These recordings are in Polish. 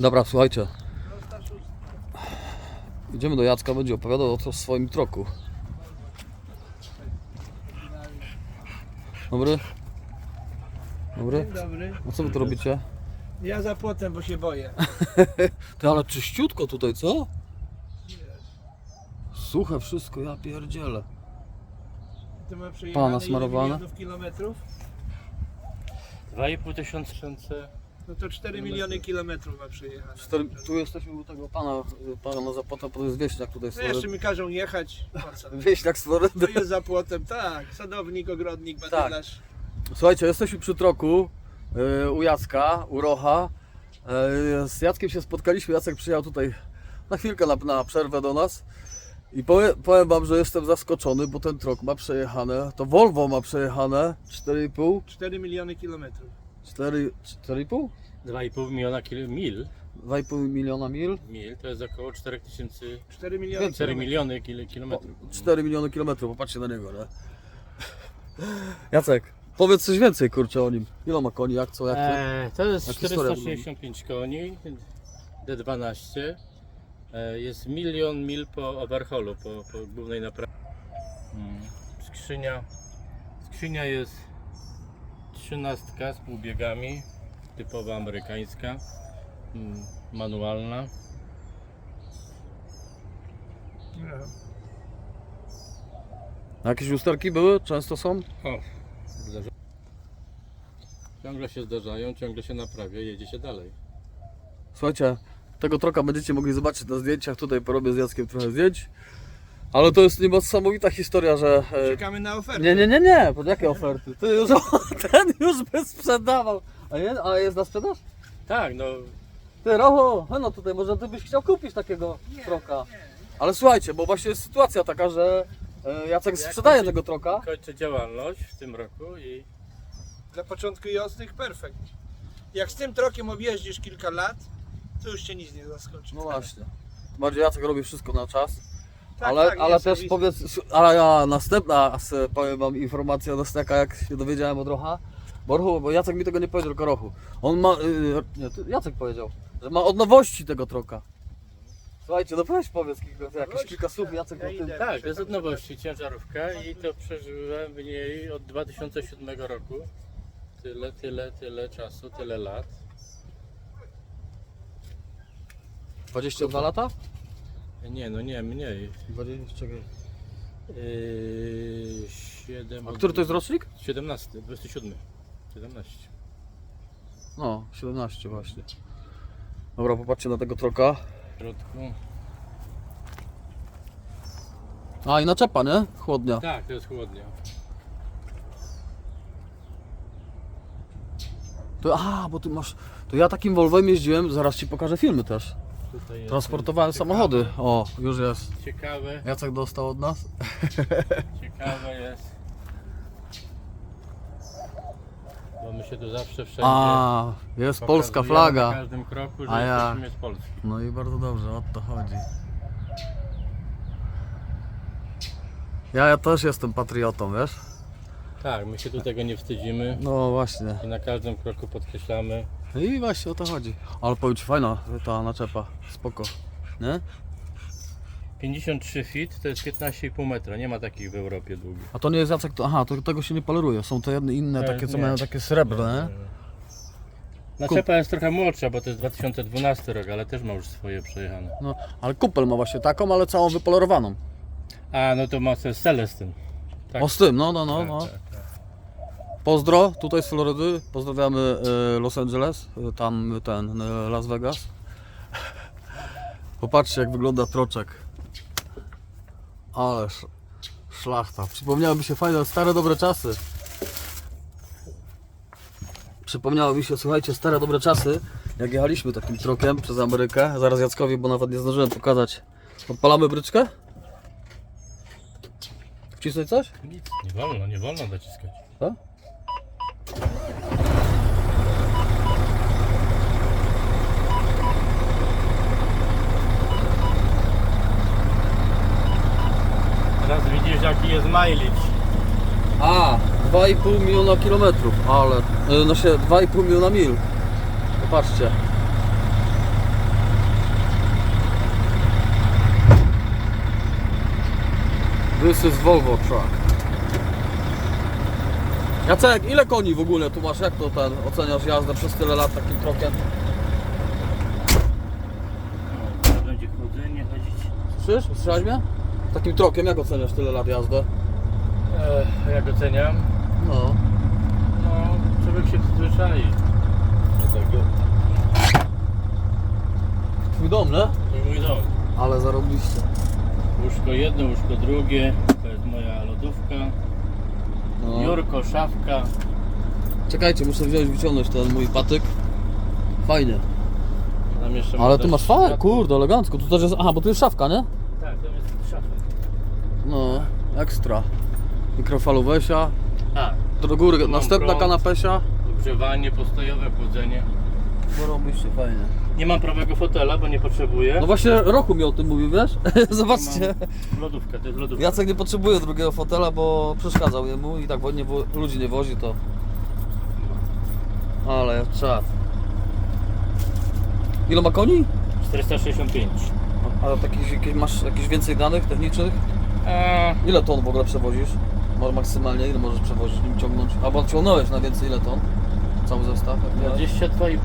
Dobra, słuchajcie. Idziemy do Jacka, będzie opowiadał o co w swoim troku. Dobry? Dobry? Dzień dobry. A co wy tu robicie? Ja za płotem, bo się boję. Ty, ale czyściutko tutaj, co? Suche wszystko, ja pierdzielę. To ma przejechane Pana smarowane? milionów kilometrów? 2,5 tysiąca. No to 4 miliony kilometrów ma przejechane. Cztery, tu jesteśmy u tego pana, pana na zapłatę, to jest wieśniak tutaj z No jeszcze Florydy. mi każą jechać. Po co? Wieśniak z To Florydy. jest za płotem, tak. Sadownik, ogrodnik, badylarz. Słuchajcie, jesteśmy przy troku yy, u Jacka, u Rocha. Yy, z Jackiem się spotkaliśmy, Jacek przyjechał tutaj na chwilkę na, na przerwę do nas. I powiem, powiem wam, że jestem zaskoczony, bo ten trok ma przejechane, to Volvo ma przejechane 4,5, 4 miliony kilometrów. 4, 4,5? 2,5 miliona kil, mil. 2,5 miliona mil, Mil to jest około 4000. 4 miliony 4 kilometrów. miliony kil, kilometrów. 4 miliony kilometrów, popatrzcie na niego, nie? Jacek, powiedz coś więcej kurczę o nim. Ile ma koni, jak co, jak to? Eee, to jest Jak historia 465 koni, D12. E, jest milion mil po overhaulu, po, po głównej naprawie. Mm. Skrzynia. Skrzynia jest 13 z półbiegami, typowa amerykańska, mm, manualna. No. Jakieś usterki były? Często są? O, zdarza... Ciągle się zdarzają, ciągle się naprawia, jedzie się dalej. Słuchajcie, tego troka będziecie mogli zobaczyć na zdjęciach. Tutaj porobię z Jackiem trochę zdjęć. Ale to jest niesamowita historia, że... e, Czekamy na ofertę. Nie, nie, nie, nie, pod jakie oferty? Ty już, ten już by sprzedawał. A, nie? A jest na sprzedaż? Tak, no Ty, Rocho, no tutaj może ty byś chciał kupić takiego troka. Ale słuchajcie, bo właśnie jest sytuacja taka, że e, Jacek Jak sprzedaje kończy- tego troka. kończę działalność w tym roku i Dla początkujących perfekt. Jak z tym trokiem objeździsz kilka lat, to już cię nic nie zaskoczy. No właśnie. Bardziej Jacek robi wszystko na czas. Tak, ale tak, ale jest też serwis. powiedz, ale ja następna s- powiem wam informacja do Steka, jak się dowiedziałem od Rocha. Bo, Rochu, bo Jacek mi tego nie powiedział, tylko Rochu. On ma, yy, nie, Jacek powiedział, że ma od nowości tego troka. Słuchajcie, no weź powiedz kilka, jakieś kilka słów Jacek Ja o tym. idę. tak, to jest od nowości ciężarówka i to przeżyłem w niej od 2007 roku. Tyle, tyle, tyle czasu, tyle lat. 22 lata? Nie, no nie, mniej. 20, czekaj. Yy, 7, A który to jest rocznik? 17, 27. 17. No, 17 właśnie. Dobra, popatrzcie na tego troka. W środku. A i naczepa, nie? Chłodnia. Tak, to jest chłodnia. To, a, bo ty masz. To ja takim Volvoem jeździłem, zaraz ci pokażę filmy też. Tutaj jest Transportowałem ciekawe- samochody. O, już jest. Ciekawe, Jacek dostał od nas. ciekawe jest. Bo my się tu zawsze wszędzie A, jest polska Na flaga. każdym kroku, że A ja- jesteśmy z Polski. No i bardzo dobrze, o to chodzi. Ja, ja też jestem patriotą, wiesz? Tak, my się tu tego nie wstydzimy No właśnie. i na każdym kroku podkreślamy. I właśnie o to chodzi. Ale powiem ci, fajna ta naczepa. Spoko. Nie? 53 feet to jest 15,5 metra, nie ma takich w Europie długich. A to nie jest Jacek, to, aha, to tego się nie poleruje. Są te jedne inne, Nie, takie co nie. mają takie srebrne. Naczepa jest trochę młodsza, bo to jest 2012 rok, ale też ma już swoje przejechane. No, ale kupel ma właśnie taką, ale całą wypolerowaną. A, no to ma jest Celestyn. Tak. O z tym, no, no, no, Tak, no. tak, tak. Pozdro, tutaj z Florydy. Pozdrawiamy e, Los Angeles, e, tam ten e, Las Vegas. Popatrzcie jak wygląda troczek. Ależ szlachta. Przypomniały mi się fajne, stare dobre czasy. Przypomniało mi się, słuchajcie, stare dobre czasy, jak jechaliśmy takim trokiem przez Amerykę. Zaraz Jackowi, bo nawet nie zdążyłem pokazać. Odpalamy bryczkę? Wcisnąć coś? Nic, nie wolno, nie wolno dociskać. Co? Teraz widzisz jaki jest mileage. A, 2,5 miliona kilometrów, ale... Y, no się, 2,5 miliona mil. Popatrzcie. This is Volvo truck. Jacek, ile koni w ogóle tu masz? Jak to ten oceniasz jazdę przez tyle lat takim trokiem? No, będzie chodzenie, chodzić. Słyszysz? Słyszałeś mnie? Takim trokiem jak oceniasz tyle lat jazdy? E, jak oceniam? No. No, człowiek się przyzwyczai do tego. Twój dom, nie? To mój dom. Ale zarobiliście. Łóżko jedno, łóżko drugie. To jest moja lodówka. No. Biurko, szafka. Czekajcie, muszę wziąć, wyciągnąć ten mój patyk. Fajnie. Tam jeszcze Ale też masz światło. kurde, elegancko. Tu też jest, aha, bo tu jest szafka, nie? Tak, tam jest szafa. No, ekstra. Mikrofalowesia. A, Do góry mam następna prąd. kanapesia. ogrzewanie, postojowe chłodzenie. Zarobiliście, fajnie. Nie mam prawego fotela, bo nie potrzebuję. No właśnie Roku mi o tym mówił, wiesz? Zobaczcie. Mam lodówkę, to jest lodówka. Jacek nie potrzebuje drugiego fotela, bo przeszkadzał jemu i tak bo nie, wo- ludzi nie wozi to. Ale czad. Ile ma koni? 465. A takich, jakieś, masz jakieś więcej danych technicznych? A, Ile ton w ogóle przewozisz? Może maksymalnie ile możesz przewozić nim ciągnąć? Albo ciągnąłeś na więcej ile ton? Cały zestaw? jak miałeś? 22,5.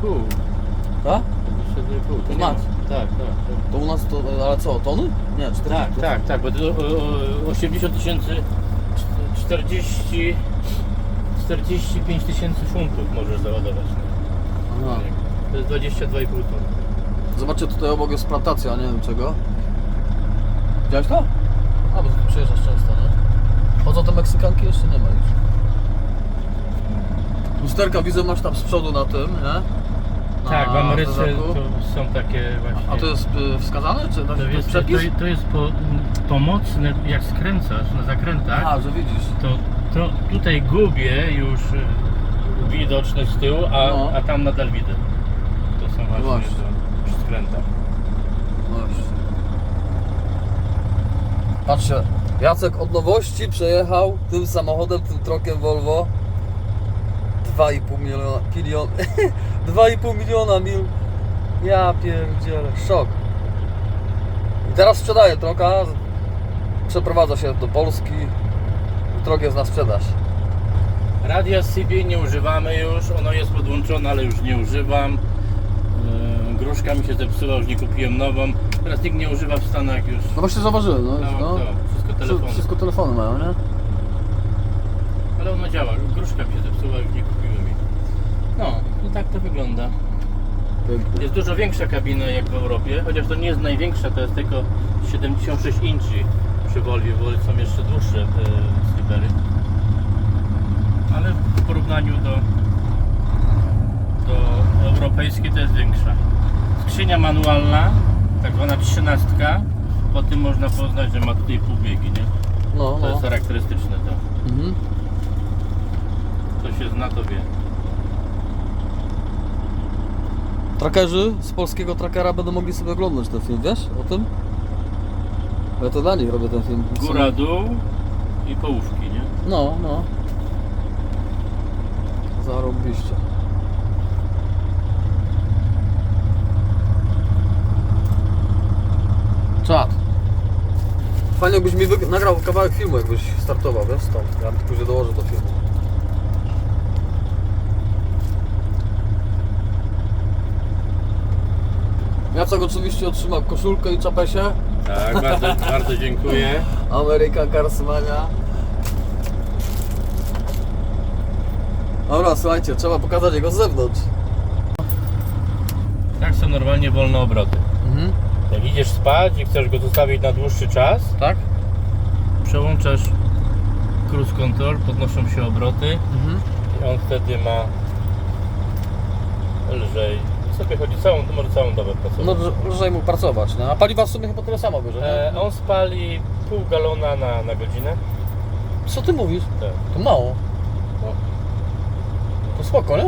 Tak? 22,5. To nie Max. ma. Tak, tak, tak. To u nas to, ale co, tony? Nie, 40. Tak, tak, tak, bo to, o, o, 80 tysięcy, 40, 45 tysięcy funtów możesz załadować. Aha. To jest 22,5 ton. Zobaczcie, tutaj obok jest plantacja, nie wiem czego. Widziałeś to? A, bo tu przyjeżdżasz często, nie? Chodzą te Meksykanki? Jeszcze nie ma już. Lusterka widzę masz tam z przodu na tym, nie? Tak, w Ameryce to są takie właśnie. A to jest y, wskazane? Czy to, to jest to, przepis? to jest po, pomocne, jak skręcasz na zakrętach, A, że widzisz. to, to tutaj gubię już y, widoczność z tyłu, a, No. a tam nadal widzę. To są właśnie, Właśnie. to przy skrętach. Właśnie. Patrzcie, Jacek od nowości przejechał tym samochodem, tym trokiem Volvo 2,5 miliona, pilion, 2,5 miliona mil. Ja pierdzielę, szok. I teraz sprzedaje troka, przeprowadza się do Polski, trok jest na sprzedaż. Radia CB nie używamy już, ono jest podłączone, ale już nie używam. Yy, Gruszka mi się zepsuła, już nie kupiłem nową. Teraz nikt nie używa w Stanach już. No właśnie zauważyłem, no, No, no. to, wszystko telefony. Wszystko telefony mają, nie? Ale ono działa, gruszka mi się zepsuła, już nie kupiłem. No, i tak to wygląda. Pięknie. Jest dużo większa kabina jak w Europie, chociaż to nie jest największa, to jest tylko 76 inczy przy Volvo, bo są jeszcze dłuższe e, slipery. Ale w porównaniu do, do europejskiej to jest większa. Skrzynia manualna, tak zwana trzynastka, po tym można poznać, że ma tutaj półbiegi, nie? No, To no. jest charakterystyczne to. Mhm. Kto się zna, to wie. Trakerzy z polskiego trackera będą mogli sobie oglądać ten film, wiesz o tym? Ja to dla nich robię ten film. Góra, dół i połówki, nie? No, no. Zarobiście. Czad. Fajnie jakbyś mi nagrał kawałek filmu, jakbyś startował, wiesz, stąd. Ja później dołożę do filmu. Jacek oczywiście otrzymał koszulkę i czapesie. Tak, bardzo, bardzo dziękuję. American Carsmania. Dobra, słuchajcie, trzeba pokazać jego z zewnątrz. Tak są normalnie wolne obroty. Mhm. Jak idziesz spać i chcesz go zostawić na dłuższy czas, Tak? przełączasz cruise control, podnoszą się obroty Mhm. i on wtedy ma lżej. Sobie chodzi całą, może całą dobę No, pracować. lż- lżej mu pracować, no. A paliwa w sumie chyba tyle samo bierze, nie? E, on spali pół galona na, na godzinę. Co ty mówisz? Tak, To mało. no, To spoko, nie?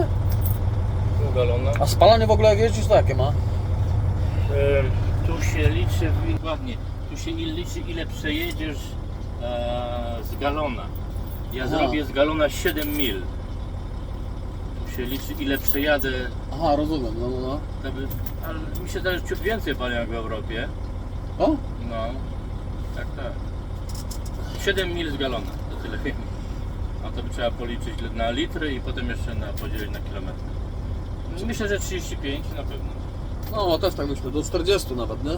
pół galona. A spalanie w ogóle jak jeździsz, to jakie ma? Em, tu się liczy, ładnie, tu się il- liczy ile przejedziesz e, z galona. Ja Aha. zrobię z galona 7 mil. Się liczy ile przejadę, Aha, rozumiem, no, no, no. żeby, ale mi się zdaje, że ciut więcej palił jak w Europie. O? No, tak, tak. 7 mil z galona, to tyle. A to by trzeba policzyć na litry i potem jeszcze na podzielić na kilometry. Myślę, że 35 na pewno. No, też tak myślę, do 40 nawet, nie?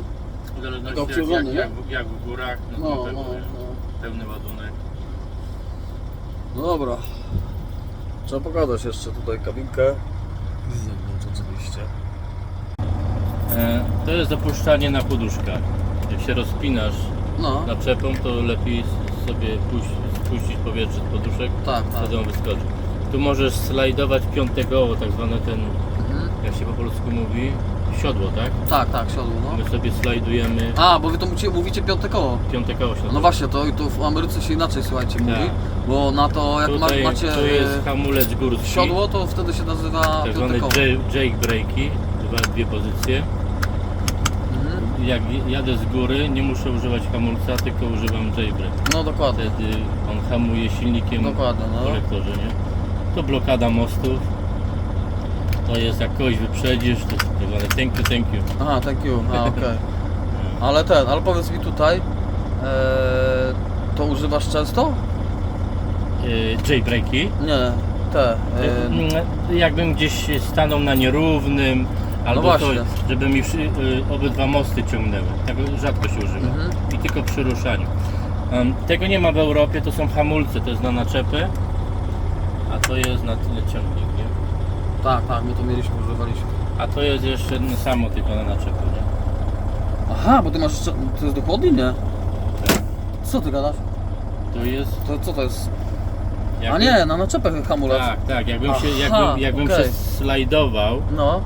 W zależności jak, jak, obciążony, jak, w- jak w górach, no, No, to no, pełny, no. pełny ładunek. No dobra. Trzeba pokazać jeszcze tutaj kabinkę. Z zewnątrz oczywiście. E, to jest zapuszczanie na poduszkach. Jak się rozpinasz No, naczepą, to lepiej sobie puść, spuścić powietrze z poduszek, tak, tak. wtedy on wyskoczy. Tu możesz slajdować piąte koło, tak zwane ten, Mhm. jak się po polsku mówi, siodło, tak? Tak, tak, siodło, no. My sobie slajdujemy A, bo wy to mówicie, mówicie piąte koło. piąte koło siodło. No właśnie, to, to w Ameryce się inaczej, słuchajcie, mówi. Tak. Bo na to, jak ma, Tutaj, macie tu jest e, hamulec górski, siodło, to wtedy się nazywa tak zwane piąte koło. ja- jake breaki, dwa, dwie pozycje. Mhm. Jak jadę z góry, nie muszę używać hamulca, tylko używam jailbreak. No dokładnie, Wtedy on hamuje silnikiem dokładnie, w no. kolektorze, nie? To blokada mostów. To jest jak kogoś wyprzedzisz, to tak zwane thank you, thank you. Aha, thank you, a okej. Ale ten, ale powiedz mi tutaj, e, to używasz często? Yy, jailbreaki. Nie, te. E, Yy, Jakbym gdzieś stanął na nierównym, albo No właśnie. coś, żeby mi przy, yy, obydwa mosty ciągnęły. Tego rzadko się używa. Mhm. I tylko przy ruszaniu. Tego nie ma w Europie, to są hamulce, to jest na naczepy, a to jest na tyle ciągnik, nie? tak, tak, my to mieliśmy, używaliśmy. A to jest jeszcze no, samo tylko na naczepy, nie? Aha, bo ty masz jeszcze, to jest do chłodni, nie? Co ty gadasz? To jest... To co to jest? A jakby- nie, na naczepę hamulec. Tak, tak, jakbym się, Aha, jakbym, jakbym okej. się slajdował, No,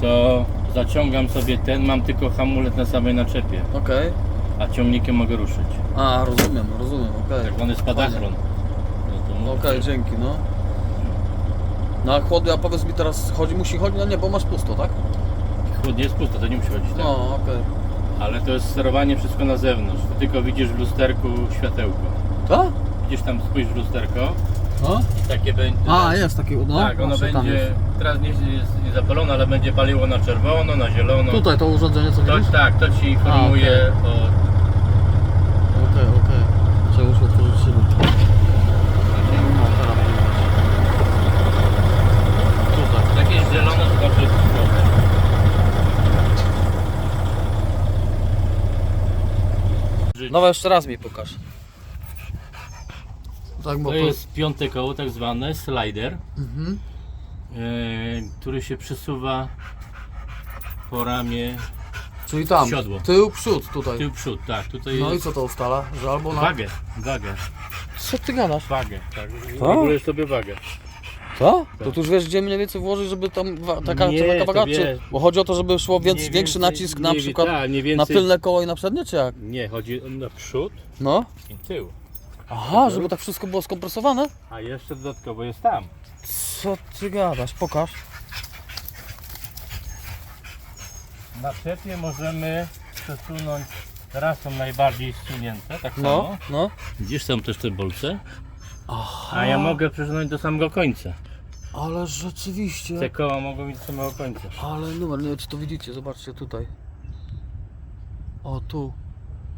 to zaciągam sobie ten, mam tylko hamulec na samej naczepie, okej. a ciągnikiem mogę ruszyć. A, rozumiem, rozumiem, okej. Tak zwany spadachron. No to Okej, dzięki, no. No a chłody, a powiedz mi teraz, chodzi, musi chodzić, no nie, bo masz pusto, tak? Chłodnie jest pusto, to nie musi chodzić tak. No, okej. Ale to jest sterowanie wszystko na zewnątrz. Ty tylko widzisz w lusterku światełko. Tak? Widzisz tam, spójrz w lusterko No? i takie będzie... A, jest taki, no. tak, ono właśnie tam będzie, jest. teraz nie jest nie zapalone, ale będzie paliło na czerwono, na zielono. Tutaj to urządzenie, co To, widzisz? tak, to ci informuje o Okej, okej. Trzeba już otworzyć szybę. No, teraz widać. Tutaj. Takie zielone to znaczy jest słowo. No jeszcze raz mi pokaż. Tak, bo To jest piąte koło, tak zwane slider, Mhm. e, który się przesuwa po ramię Czyli tam, Siodło. tył, przód tutaj. tył przód, tak, tutaj No i jest co to ustala? Że albo na... wagę, wagę, Co ty gadasz? wagę, tak, Co? regulujesz sobie wagę. Co? To tu już wiesz gdzie mniej więcej włożyć, żeby tam wa- taka, Nie, taka to waga, wiesz. czy... Bo chodzi o to, żeby szło więc, Mniej większy więcej- nacisk na mniej- przykład tak, mniej na więcej, tylne koło i na przednie, czy jak? Nie, chodzi na przód No. i tył. Aha, żeby tak wszystko było skompresowane? A jeszcze dodatkowo jest tam. Co ty gadasz? Pokaż. Na czepie możemy przesunąć, raz są najbardziej zsunięte, tak No, samo. no. Widzisz, są też te bolce. Aha. A ja mogę przesunąć do samego końca. Ale rzeczywiście. Te koła mogą mieć samego końca. Ale numer, nie wiem czy to widzicie, zobaczcie tutaj. O tu.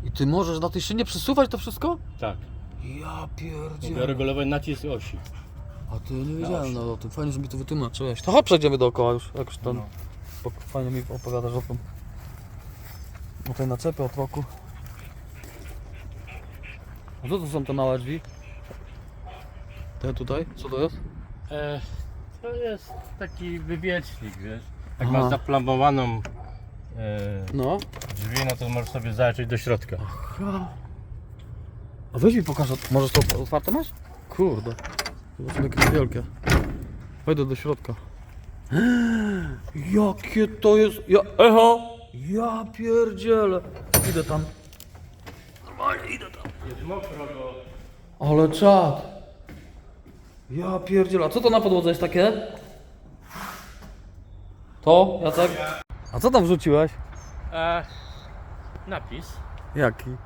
I ty możesz na tej szynie przesuwać to wszystko? Tak. Ja Mogę pierdzielę. regulować nacisk osi. A ty nie wiedziałem nawet o tym. Fajnie, że mi to wytłumaczyłeś. To chodź przejdziemy dookoła już, jak już ten. No. Bo fajnie mi opowiadasz o tym. O tej naczepie, o troku. A co to są te małe drzwi? Te tutaj? Co to jest? E, to jest taki wywiecznik, wiesz. Jak Aha. masz zaplamowaną e, No. drzwi, no to możesz sobie zajrzeć do środka. A weź mi pokaż, ot- możesz to otwarte masz? Kurde. Zobaczmy jakie to wielkie. Wejdę do środka. Jakie to jest... Ja... Echo! Ja pierdzielę. Idę tam. Normalnie idę tam. Jest mokro, bo Ale czad. Ja pierdzielę. A co to na podłodze jest takie? To, Jacek? A co tam wrzuciłeś? e, napis. Jaki?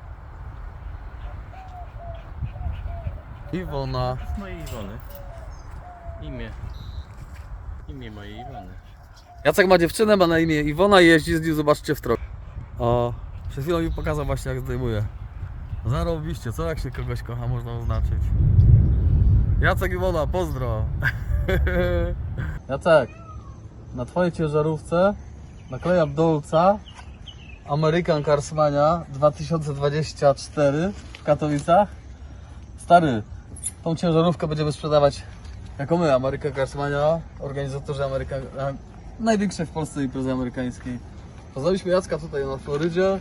Iwona. mojej Iwony. Imię. Imię mojej Iwony. Jacek ma dziewczynę, ma na imię Iwona i jeździ z nim, zobaczcie w trok. O, przed chwilą mi pokazał właśnie jak zdejmuje. Zarobiście, co jak się kogoś kocha, można oznaczyć. Jacek Iwona, pozdro. Jacek, na twojej ciężarówce naklejam dolca American Carsmania 2024 w Katowicach. Stary, tą ciężarówkę będziemy sprzedawać jako my, American Carsmania, organizatorzy Ameryka... największej w Polsce imprezy amerykańskiej. Poznaliśmy Jacka tutaj na Florydzie.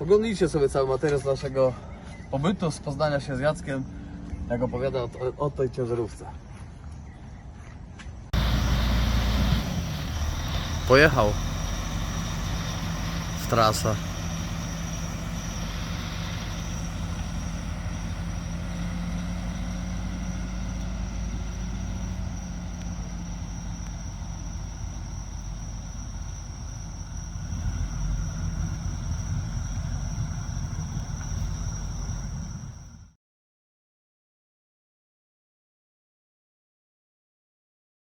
Oglądnijcie sobie cały materiał z naszego pobytu, z poznania się z Jackiem, jak opowiada o, o tej ciężarówce. Pojechał w trasę.